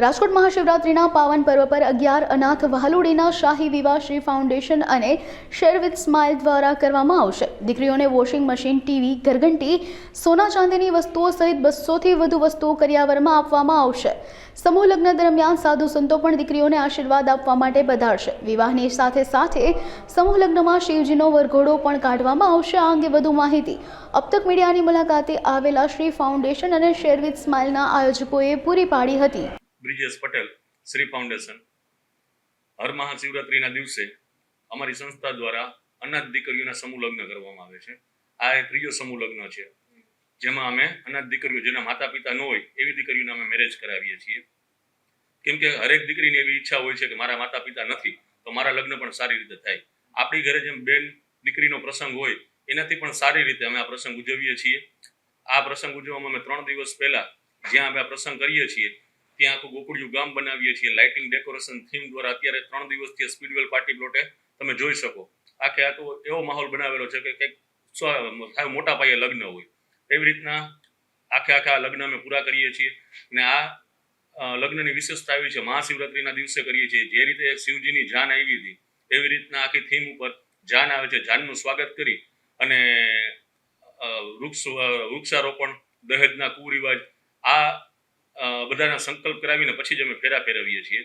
રાજકોટ મહાશિવરાત્રિના પાવન પર્વ પર અગિયાર અનાથ વહાલુડીના શાહી વિવાહ શ્રી ફાઉન્ડેશન અને શેર વિથ સ્માઇલ દ્વારા કરવામાં આવશે. દીકરીઓને વોશિંગ મશીન, ટીવી, ઘરઘંટી, સોના ચાંદીની વસ્તુઓ સહિત બસોથી વધુ વસ્તુઓ કરિયાવરમાં આપવામાં આવશે. સમૂહ લગ્ન દરમિયાન સાધુ સંતો પણ દીકરીઓને આશીર્વાદ આપવા માટે પધારશે. વિવાહની સાથે સાથે સમૂહ લગ્નમાં શિવજીનો વરઘોડો પણ કાઢવામાં આવશે. આ અંગે વધુ માહિતી અબતક મીડિયાની મુલાકાતે આવેલા શ્રી ફાઉન્ડેશન અને શેર વિથ સ્માઇલના આયોજકોએ પૂરી પાડી હતી. બ્રિજેશ પટેલ, શ્રી ફાઉન્ડેશન. હર મહાશિવરાત્રિના દિવસે અમારી સંસ્થા દ્વારા અનાથ દીકરીઓના સમૂહ લગ્ન કરવામાં આવે છે. આ એ ત્રીજો સમૂહ લગ્ન છે. જેમાં અમે અનાથ દીકરીઓ જેના માતા પિતા ન હોય એવી દીકરીઓને અમે મેરેજ કરાવીએ છીએ. કેમ કે હરેક દીકરીની એવી ઈચ્છા હોય છે કે મારા માતા પિતા નથી, તો મારા લગ્ન પણ સારી રીતે થાય. આપણી ઘરે જેમ બેન દીકરીનો પ્રસંગ હોય, એનાથી પણ સારી રીતે અમે આ પ્રસંગ ઉજવીએ છીએ. આ પ્રસંગ ઉજવવામાં અમે ત્રણ દિવસ પહેલા જ્યાં અમે આ પ્રસંગ કરીએ છીએ ત્યાં આખું ગોકુળિયું ગામ બનાવીએ છીએ. લાઇટિંગ ડેકોરેશન થીમ દ્વારા અત્યારે ત્રણ દિવસથી સ્પીડવેલ પાર્ટી પ્લોટે તમે જોઈ શકો. આખે આખો એવો માહોલ બનાવેલો છે કે કંઈક મોટા પાયે લગ્ન હોય. એવી રીતના આખે આખા લગ્ન અમે પૂરા કરીએ છીએ. અને આ લગ્નની વિશેષતા એવી છે, મહાશિવરાત્રિના દિવસે કરીએ છીએ. જે રીતે શિવજીની જાન આવી હતી, એવી રીતના આખી થીમ ઉપર જાન આવે છે. જાનનું સ્વાગત કરી અને વૃક્ષ વૃક્ષારોપણ, દહેજના કુરિવાજ, આ બધાના સંકલ્પ કરાવીને પછી જ અમે ફેરા ફેરવીએ છીએ.